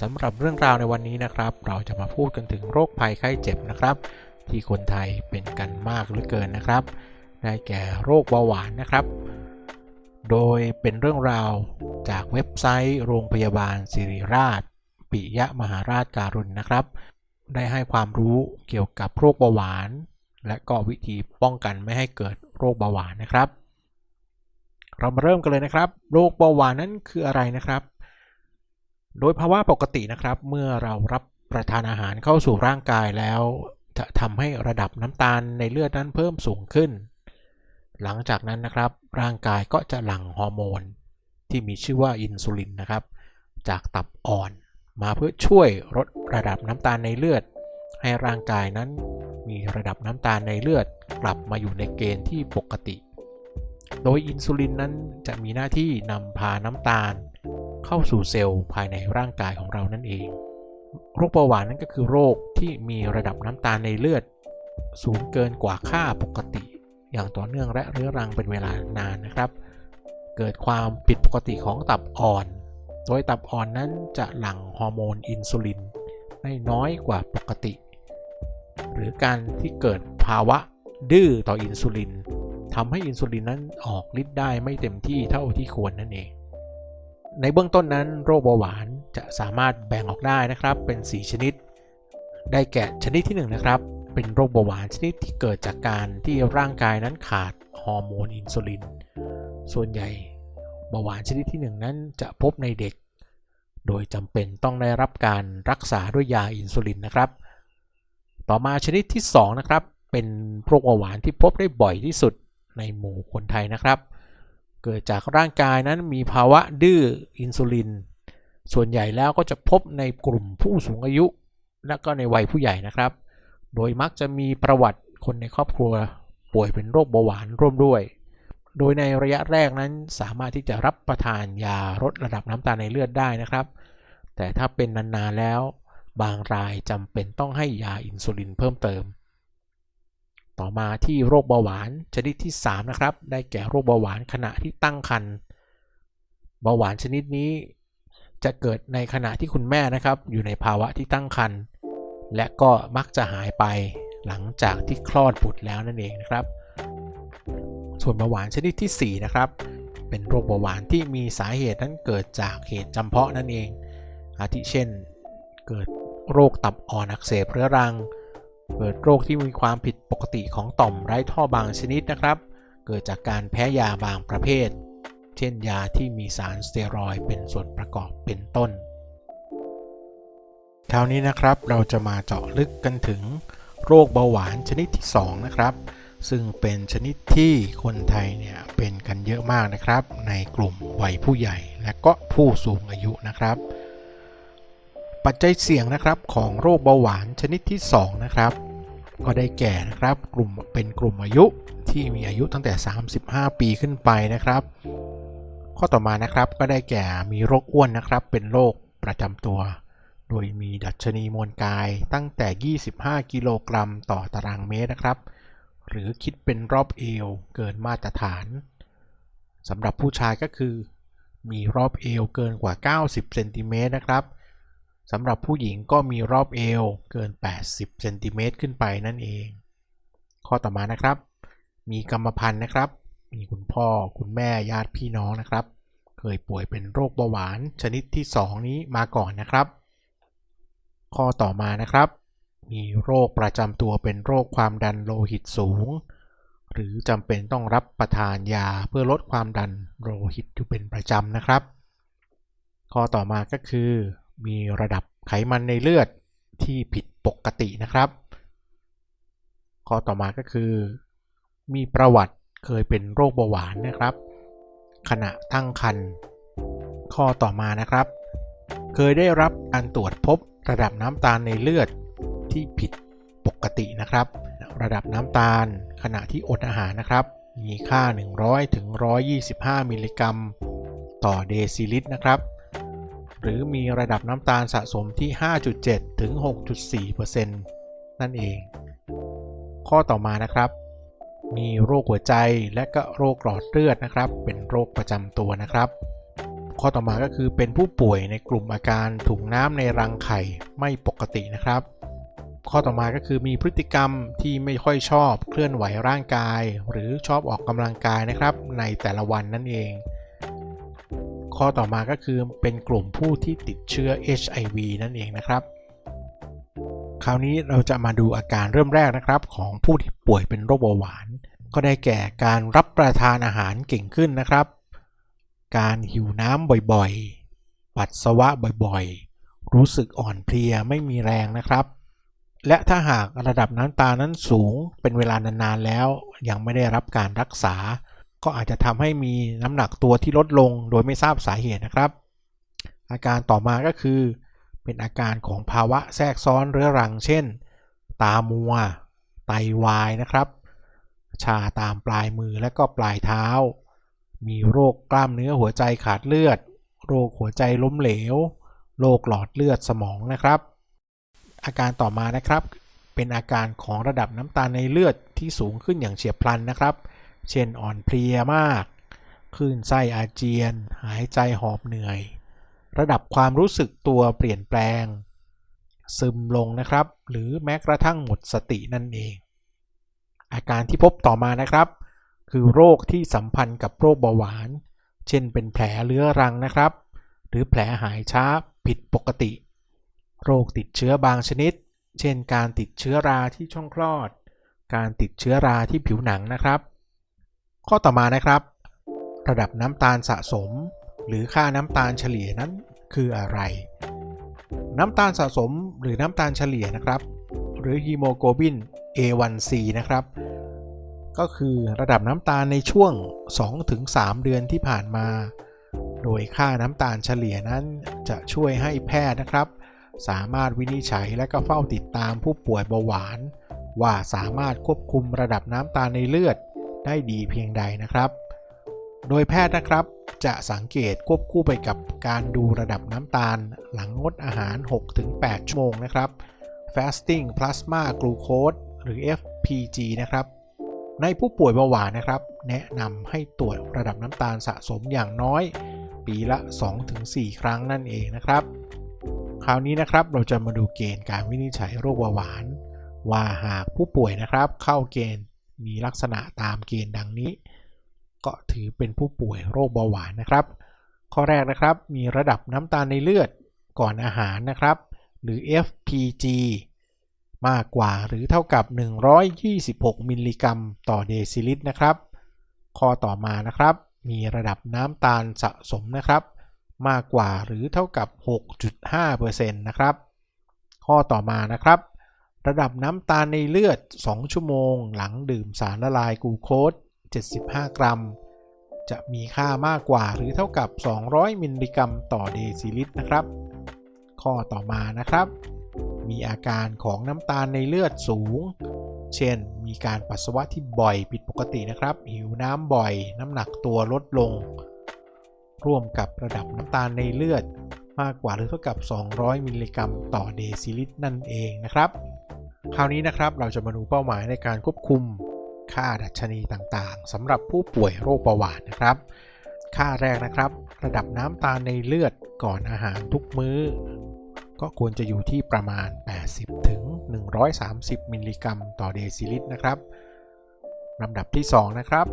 สำหรับเรื่องราวในวันนี้นะครับ เราจะมาพูดกันถึงโรคภัยไข้เจ็บนะครับ ที่คนไทยเป็นกันมากเหลือเกินนะครับ ได้แก่โรคเบาหวานนะครับ โดยเป็นเรื่องราวจากเว็บไซต์ โรงพยาบาลศิริราช ปิยมหาราชการุณนะครับ ได้ให้ความรู้เกี่ยวกับโรคเบาหวาน และก็วิธีป้องกันไม่ให้เกิดโรคเบาหวานนะครับ เรามาเริ่มกันเลยนะครับ โรคเบาหวานนั้นคืออะไรนะครับ โดยภาวะปกตินะครับ เมื่อเรารับประทานอาหารเข้าสู่ร่างกายแล้ว จะทำให้ระดับน้ำตาลในเลือดนั้นเพิ่มสูงขึ้น หลังจากนั้นนะครับ ร่างกายก็จะหลั่งฮอร์โมน ที่มีชื่อว่าอินซูลินนะครับ จากตับอ่อน มาเพื่อช่วยลดระดับน้ำตาลในเลือด ให้ร่างกายนั้นมีระดับน้ำตาลในเลือด กลับมาอยู่ในเกณฑ์ที่ปกติ โดยอินซูลินนั้นจะมีหน้าที่นำพาน้ำตาล เข้าสู่เซลล์ภายในร่างกายของเรานั่นเอง โรคเบาหวานนั่นก็คือโรคที่มีระดับน้ำตาลในเลือด สูงเกินกว่าค่าปกติ อย่างต่อเนื่องและเรื้อรังเป็นเวลานานนะครับ เกิดความผิดปกติของตับอ่อน โดยตับอ่อนนั้นจะหลั่งฮอร์โมนอินซูลินได้น้อยกว่าปกติ หรือการที่เกิดภาวะดื้อต่ออินซูลินทำให้อินซูลินนั้นออกฤทธิ์ได้ไม่เต็มที่เท่าที่ควรนั่นเอง ในเบื้องต้นนั้น โรคเบาหวานจะสามารถแบ่งออกได้นะครับ เป็น 4 ชนิด ได้แก่ชนิดที่1นงนะครับ เป็นโรคเบาหวานชนิดที่เกิดจากการที่ร่างกายนั้นขาดฮอร์โมนอินซูลิน ส่วนใหญ่เบาหวานชนิดที่ 1 นั้นจะพบในเด็ก โดยจำเป็นต้องได้รับการรักษาด้วยยาอินซูลินนะครับ ต่อมาชนิดที่ 2 นะครับ เป็นโรคเบาหวานที่พบได้บ่อยที่สุดในหมู่คนไทยนะครับ เกิดจากร่างกายนั้นมีภาวะดื้ออินซูลิน ส่วนใหญ่แล้วก็จะพบในกลุ่มผู้สูงอายุ และก็ในวัยผู้ใหญ่นะครับ โดยมักจะมีประวัติคนในครอบครัวป่วยเป็นโรคเบาหวานร่วมด้วย โดยในระยะแรกนั้นสามารถที่จะรับประทานยาลดระดับน้ำตาลในเลือดได้นะครับ แต่ถ้าเป็นนานๆแล้ว บางรายจำเป็นต้องให้ยาอินซูลินเพิ่มเติม ต่อมาที่โรคเบาหวานชนิดที่ 3 นะครับ ได้แก่โรคเบาหวานขณะที่ตั้งครรภ์เบาหวานชนิดนี้จะเกิดในขณะที่คุณแม่นะครับ อยู่ในภาวะที่ตั้งครรภ์และก็มักจะหายไปหลังจากที่คลอดบุตรแล้วนั่นเองนะครับ ส่วนเบาหวานชนิดที่ 4 นะครับ เป็นโรคเบาหวานที่มีสาเหตุนั้นเกิดจากเหตุจำเพาะนั่นเอง อาทิเช่น เกิดโรคตับอ่อนอักเสบเรื้อรัง เกิดโรคที่มีความผิดปกติของต่อมไร้ท่อบางชนิดนะครับ เกิดจากการแพ้ยาบางประเภท เช่นยาที่มีสารสเตียรอยด์เป็นส่วนประกอบเป็นต้น คราวนี้นะครับเราจะมาเจาะลึกกันถึงโรคเบาหวานชนิดที่ 2 นะครับ ซึ่งเป็นชนิดที่คนไทยเนี่ยเป็นกันเยอะมากนะครับ ในกลุ่มวัยผู้ใหญ่และก็ผู้สูงอายุนะครับ ปัจจัยเสี่ยงนะครับของโรคเบาหวานชนิดที่ 2 นะครับ ก็ได้แก่นะครับกลุ่มเป็นกลุ่มอายุที่มีอายุตั้งแต่ 35 ปีขึ้นไปนะครับ ข้อต่อมานะครับก็ได้แก่มีโรคอ้วนนะครับ เป็นโรคประจำตัว โดยมีดัชนีมวลกายตั้งแต่ 25 กิโลกรัมต่อตารางเมตรนะครับ หรือคิดเป็นรอบเอวเกินมาตรฐานสำหรับผู้ชายก็คือ มีรอบเอวเกินกว่า 90เซนติเมตรนะครับ สำหรับผู้หญิงก็มีรอบเอวเกิน 80เซนติเมตรขึ้นไปนั่นเอง ข้อต่อมานะครับ มีกรรมพันธุ์นะครับ มีคุณพ่อคุณแม่ญาติพี่น้องนะครับ เคยป่วยเป็นโรคเบาหวานชนิดที่ 2 นี้มาก่อนนะครับ ข้อต่อมานะครับ มีโรคประจำตัวเป็นโรคความดันโลหิตสูง หรือจำเป็นต้องรับประทานยาเพื่อลดความดันโลหิตอยู่เป็นประจำนะครับ ข้อต่อมาก็คือ มีระดับไขมันในเลือดที่ผิดปกตินะครับ ข้อต่อมาก็คือ มีประวัติเคยเป็นโรคเบาหวานนะครับ ขณะตั้งครรภ์ข้อต่อมานะครับ เคยได้รับการตรวจพบระดับน้ำตาลในเลือดที่ผิดปกตินะครับ ระดับน้ำตาลขณะที่อดอาหารนะครับ มีค่า 100ถึง125 มิลลิกรัม ต่อเดซิลิตรนะครับ หรือมีระดับน้ำตาลสะสมที่ 5.7 ถึง 6.4%นั่นเอง ข้อต่อมานะครับ มีโรคหัวใจและก็โรคหลอดเลือดนะครับ เป็นโรคประจำตัวนะครับ ข้อต่อมาก็คือเป็นผู้ป่วยในกลุ่มอาการถุงน้ำในรังไข่ไม่ปกตินะครับ ข้อต่อมาก็คือมีพฤติกรรมที่ไม่ค่อยชอบเคลื่อนไหวร่างกาย หรือชอบออกกำลังกายนะครับ ในแต่ละวันนั่นเอง ข้อต่อมาก็คือเป็นกลุ่มผู้ที่ติดเชื้อ HIV นั่นเองนะครับ คราวนี้เราจะมาดูอาการเริ่มแรกนะครับ ของผู้ที่ป่วยเป็นโรคเบาหวาน ก็ได้แก่การรับประทานอาหารเก่งขึ้นนะครับ การหิวน้ำบ่อยๆ ปัสสาวะบ่อยๆ รู้สึกอ่อนเพลียไม่มีแรงนะครับ และถ้าหากระดับน้ำตาลนั้นสูงเป็นเวลานานๆแล้ว ยังไม่ได้รับการรักษา ก็อาจจะทำให้มีน้ำหนักตัวที่ลดลงโดยไม่ทราบสาเหตุนะครับ อาการต่อมาก็คือ เป็นอาการของภาวะแทรกซ้อนเรื้อรัง เช่น ตามัว ไตวายนะครับ ชาตามปลายมือและก็ปลายเท้า มีโรคกล้ามเนื้อหัวใจขาดเลือด โรคหัวใจล้มเหลว โรคหลอดเลือดสมองนะครับ อาการต่อมานะครับ เป็นอาการของระดับน้ำตาลในเลือดที่สูงขึ้นอย่างเฉียบพลันนะครับ เช่นอ่อนเพลียมาก คลื่นไส้อาเจียน หายใจหอบเหนื่อย ระดับความรู้สึกตัวเปลี่ยนแปลง ซึมลงนะครับ หรือแม้กระทั่งหมดสตินั่นเอง อาการที่พบต่อมานะครับ คือโรคที่สัมพันธ์กับโรคเบาหวาน เช่นเป็นแผลเรื้อรังนะครับ หรือแผลหายช้าผิดปกติ โรคติดเชื้อบางชนิด เช่น การติดเชื้อราที่ช่องคลอด การติดเชื้อราที่ผิวหนังนะครับ ข้อต่อมานะครับ ระดับน้ำตาลสะสม หรือค่าน้ำตาลเฉลี่ยนั้นคืออะไร น้ำตาลสะสมหรือน้ำตาลเฉลี่ยนะครับ หรือฮีโมโกลบิน A1C นะครับ ก็คือระดับน้ำตาลในช่วง 2-3 เดือนที่ผ่านมา โดยค่าน้ำตาลเฉลี่ยนั้นจะช่วยให้แพทย์นะครับ สามารถวินิจฉัยและก็เฝ้าติดตามผู้ป่วยเบาหวาน ว่าสามารถควบคุมระดับน้ำตาลในเลือด ได้ดีเพียงใดนะครับ โดยแพทย์นะครับจะสังเกตควบคู่ไปกับการดูระดับน้ำตาล หลังงดอาหาร 6-8 ชั่วโมงนะครับ fasting plasma glucose หรือ FPG นะครับ ในผู้ป่วยเบาหวานนะครับ แนะนำให้ตรวจระดับน้ำตาลสะสมอย่างน้อย ปีละ 2-4 ครั้งนั่นเองนะครับ คราวนี้นะครับเราจะมาดูเกณฑ์การวินิจฉัยโรคเบาหวาน ว่าหากผู้ป่วยนะครับเข้าเกณฑ์ มีลักษณะตามเกณฑ์ดังนี้ ก็ถือเป็นผู้ป่วยโรคเบาหวานนะครับ ข้อแรกนะครับมีระดับน้ำตาลในเลือดก่อนอาหารนะครับ หรือ FPG มากกว่าหรือเท่ากับ 126 มิลลิกรัม ต่อเดซิลิตรนะครับ ข้อต่อมานะครับ มีระดับน้ำตาลสะสมนะครับ มากกว่าหรือเท่ากับ 6.5%นะครับ ข้อต่อมานะครับ ระดับน้ำตาลในเลือด 2 ชั่วโมง หลังดื่มสารละลายกูโคส75 กรัม จะมีค่ามากกว่าหรือเท่ากับ 200 มิลลิกรัมต่อเดซิลิตรนะครับ ข้อต่อมานะครับ มีอาการของน้ำตาลในเลือดสูง เช่น มีการปัสสาวะที่บ่อยผิดปกตินะครับ หิวน้ำบ่อย น้ำหนักตัวลดลง ร่วมกับระดับน้ำตาลในเลือดมากกว่าหรือเท่ากับ 200 มิลลิกรัมต่อเดซิลิตรนั่นเองนะครับ คราวนี้นะครับเราจะมาดูเป้าหมายในการควบคุมค่าดัชนีต่างๆสำหรับผู้ป่วยโรคเบาหวานนะครับ ค่าแรกนะครับ ระดับน้ำตาลในเลือดก่อนอาหารทุกมื้อ ก็ควรจะอยู่ที่ประมาณ 80 ถึง 130 มิลลิกรัม ต่อเดซิลิตรนะครับลำดับที่ 2 นะครับ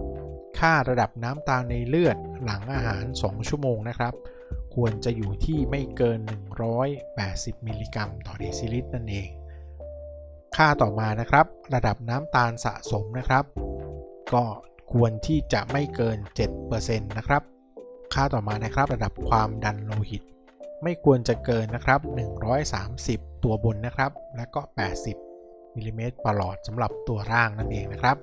ค่าระดับน้ำตาลในเลือดหลังอาหาร 2 ชั่วโมงนะครับ ควรจะอยู่ที่ไม่เกิน 180 มิลลิกรัม ต่อเดซิลิตรนั่นเอง ค่าต่อมานะครับ ระดับน้ำตาลสะสมนะครับ ก็ควรที่จะไม่เกิน 7%นะครับ ค่าต่อมานะครับระดับความดันโลหิต ไม่ควรจะเกินนะครับ 130 ตัวบนนะครับ และก็ 80มิลลิเมตรประหลอดสำหรับตัวร่างนั่นเองนะครับ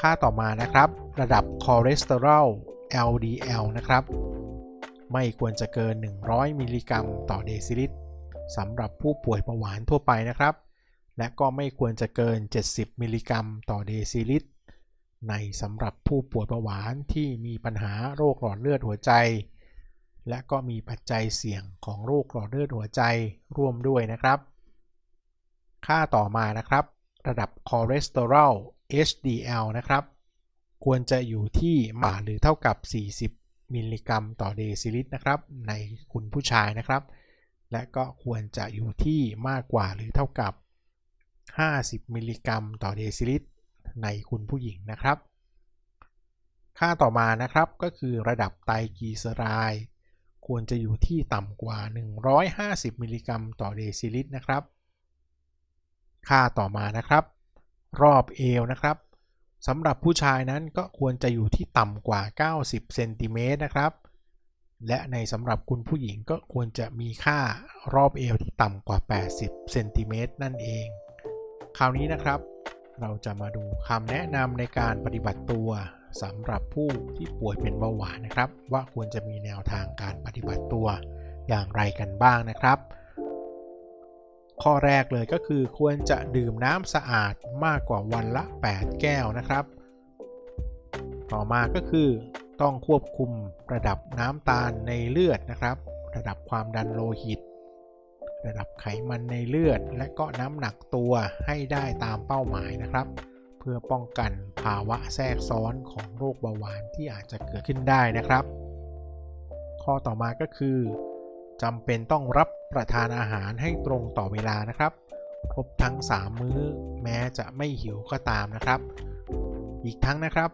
ค่าต่อมานะครับ ระดับคอเลสเตอรอล LDL นะครับ ไม่ควรจะเกิน 100 มิลลิกรัมต่อเดซิลิตรสำหรับผู้ป่วยเบาหวานทั่วไปนะครับ และก็ไม่ควรจะเกิน 70 มิลลิกรัมต่อเดซิลิตร ในสำหรับผู้ป่วยเบาหวานที่มีปัญหาโรคหลอดเลือดหัวใจ และก็มีปัจจัยเสี่ยงของโรคหลอดเลือดหัวใจร่วมด้วยนะครับ ค่าต่อมานะครับ ระดับคอเลสเตอรอล HDL นะครับ ควรจะอยู่ที่มากหรือเท่ากับ 40 มิลลิกรัมต่อเดซิลิตรนะครับ ในคุณผู้ชายนะครับ และก็ควรจะอยู่ที่มากกว่าหรือเท่ากับ 50 มิลลิกรัมต่อเดซิลิตรในคุณผู้หญิงนะครับ ค่าต่อมานะครับก็คือระดับไตรกีเซอไรด์ควรจะอยู่ที่ต่ำกว่า 150 มิลลิกรัมต่อเดซิลิตรนะครับ ค่าต่อมานะครับ รอบเอวนะครับสำหรับผู้ชายนั้นก็ควรจะอยู่ที่ต่ำกว่า 90 เซนติเมตรนะครับ และในสำหรับคุณผู้หญิงก็ควรจะมีค่ารอบเอวที่ต่ำกว่า 80 เซนติเมตรนั่นเอง คราวนี้นะครับ เราจะมาดูคำแนะนำในการปฏิบัติตัวสำหรับผู้ที่ป่วยเป็นเบาหวานนะครับ ว่าควรจะมีแนวทางการปฏิบัติตัวอย่างไรกันบ้างนะครับ ข้อแรกเลยก็คือควรจะดื่มน้ำสะอาดมากกว่าวันละ 8 แก้วนะครับ ต่อมาก็คือต้องควบคุมระดับน้ำตาลในเลือดนะครับ ระดับความดันโลหิต ระดับไขมันในเลือด และก็น้ำหนักตัวให้ได้ตามเป้าหมายนะครับ เพื่อป้องกันภาวะแทรกซ้อนของโรคเบาหวานที่อาจจะเกิดขึ้นได้นะครับ ข้อต่อมาก็คือจำเป็นต้องรับประทานอาหารให้ตรงต่อเวลานะครับครบทั้ง 3 มื้อแม้จะไม่หิวก็ตามนะครับ อีกทั้งนะครับ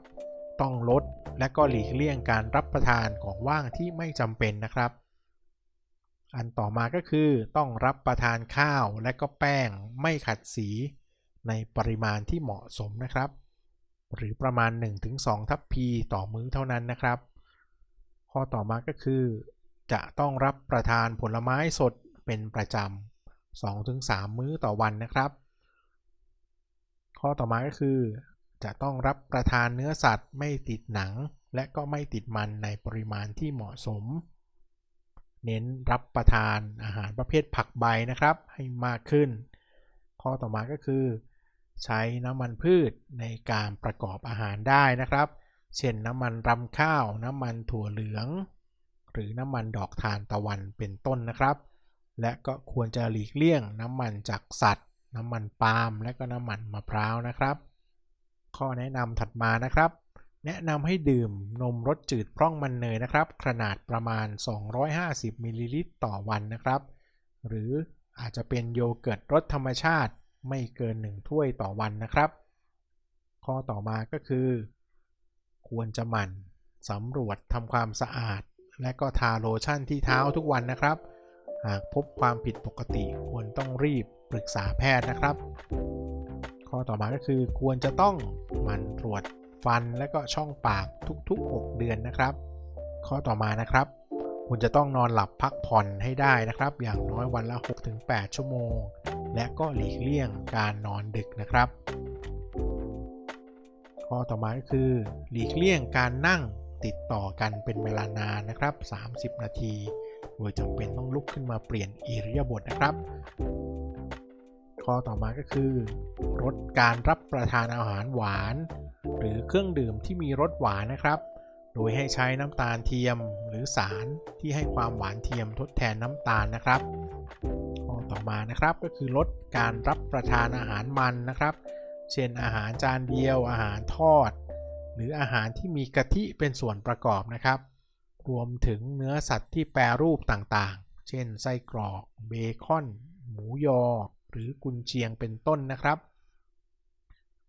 ต้องลดและก็หลีกเลี่ยงการรับประทานของว่างที่ไม่จำเป็นนะครับ อันต่อมาก็คือต้องรับประทานข้าวและก็แป้งไม่ขัดสีในปริมาณที่เหมาะสมนะครับ หรือประมาณ 1-2 ทัพพีต่อมื้อเท่านั้นนะครับ ข้อต่อมาก็คือ จะต้องรับประทานผลไม้สดเป็นประจำ 2-3 มื้อต่อวันนะครับ ข้อต่อมาก็คือ จะต้องรับประทานเนื้อสัตว์ไม่ติดหนัง และก็ไม่ติดมันในปริมาณที่เหมาะสม เน้นรับประทานอาหารประเภทผักใบนะครับ ให้มากขึ้น ข้อต่อมาก็คือ ใช้น้ำมันพืชในการประกอบอาหารได้นะครับ เช่นน้ำมันรำข้าว น้ำมันถั่วเหลือง หรือน้ำมันดอกทานตะวันเป็นต้นนะครับ และก็ควรจะหลีกเลี่ยงน้ำมันจากสัตว์ น้ำมันปาล์มและก็น้ำมันมะพร้าวนะครับ ข้อแนะนำถัดมานะครับ แนะนำให้ดื่มนมรสจืดพร่องมันเนยนะครับ ขนาดประมาณ 250มิลลิลิตรต่อวันนะครับ หรืออาจจะเป็นโยเกิร์ตรสธรรมชาติไม่เกิน 1 ถ้วยต่อวันนะครับ ข้อต่อมาก็คือ ควรจะหมั่นสำรวจทำความสะอาด และก็ทาโลชั่นที่เท้าทุกวันนะครับ หากพบความผิดปกติควรต้องรีบปรึกษาแพทย์นะครับ ข้อต่อมาก็คือควรจะต้องหมั่นตรวจ ฟันและก็ช่องปากทุกๆ 6 เดือนนะครับ ข้อต่อมานะครับ คุณจะต้องนอนหลับพักผ่อนให้ได้นะครับ อย่างน้อยวันละ 6-8 ชั่วโมง และก็หลีกเลี่ยงการนอนดึกนะครับ ข้อต่อมาก็คือ หลีกเลี่ยงการนั่งติดต่อกันเป็นเวลานานนะครับ 30 นาทีโดยจำเป็นต้องลุกขึ้นมาเปลี่ยนอิริยาบถนะครับ ข้อต่อมาก็คือลดการรับประทานอาหารหวาน หรือเครื่องดื่มที่มีรสหวานนะครับ โดยให้ใช้น้ำตาลเทียมหรือสารที่ให้ความหวานเทียมทดแทนน้ำตาลนะครับข้อต่อมานะครับก็คือลดการรับประทานอาหารมันนะครับ เช่นอาหารจานเดียว อาหารทอด หรืออาหารที่มีกะทิเป็นส่วนประกอบนะครับ รวมถึงเนื้อสัตว์ที่แปรรูปต่างๆ เช่นไส้กรอก เบคอน หมูยอ หรือกุนเชียงเป็นต้นนะครับ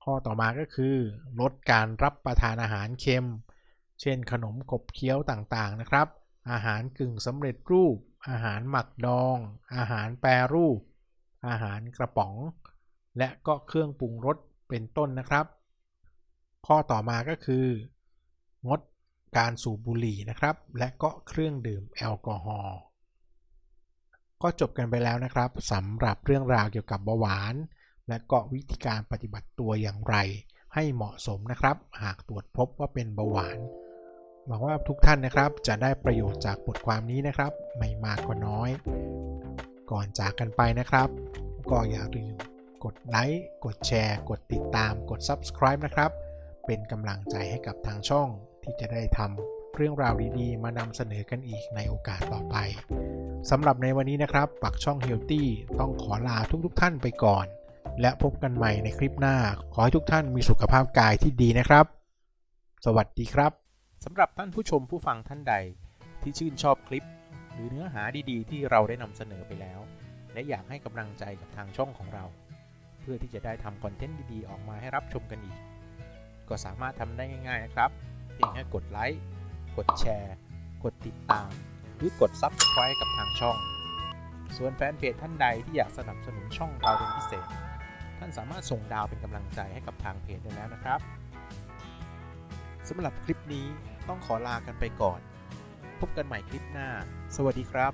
ข้อต่อมาก็คือ ลดการรับประทานอาหารเค็ม เช่นขนมขบเคี้ยวต่างๆนะครับ อาหารกึ่งสำเร็จรูป อาหารหมักดอง อาหารแปรรูป อาหารกระป๋อง และก็เครื่องปรุงรสเป็นต้นนะครับ ข้อต่อมาก็คืองดการสูบบุหรี่นะครับ และก็เครื่องดื่มแอลกอฮอล์ก็จบกันไปแล้วนะครับสำหรับเรื่องราวเกี่ยวกับเบาหวาน และก็วิธีการปฏิบัติตัวอย่างไร ให้เหมาะสมนะครับ หากตรวจพบว่าเป็นเบาหวานหวังว่าทุกท่านนะครับจะได้ประโยชน์จากบทความนี้นะครับ ไม่มากก็น้อย ก่อนจากกันไปนะครับ ก็อย่าลืมกดไลค์กดแชร์ กดติดตาม กด subscribe นะครับ เป็นกำลังใจให้กับทางช่องที่จะได้ทำเรื่องราวดีๆ มานำเสนอกันอีกในโอกาสต่อไปสำหรับในวันนี้นะครับ ปักช่อง Healthy ต้องขอลาทุกๆทท่านไปก่อน และพบกันใหม่ในคลิปหน้า ขอให้ทุกท่านมีสุขภาพกายที่ดีนะครับ สวัสดีครับสำหรับท่านผู้ชมผู้ฟังท่านใดที่ชื่นชอบคลิป หรือเนื้อหาดีๆ ที่เราได้นำเสนอไปแล้ว และอยากให้กำลังใจกับทางช่องของเรา เพื่อที่จะได้ทำคอนเทนต์ดีๆ ออกมาให้รับชมกันอีก ก็สามารถทำได้ง่ายๆนะครับเพียงแค่กดไลค์กดแชร์ กดติดตาม หรือกด Subscribe กับทางช่อง ส่วนแฟนเพจท่านใดที่อยากสนับสนุนช่องเราเป็นพิเศษ ท่านสามารถส่งดาวเป็นกำลังใจให้กับทางเพจได้แล้วนะครับสำหรับคลิปนี้ต้องขอลากันไปก่อน พบกันใหม่คลิปหน้า สวัสดีครับ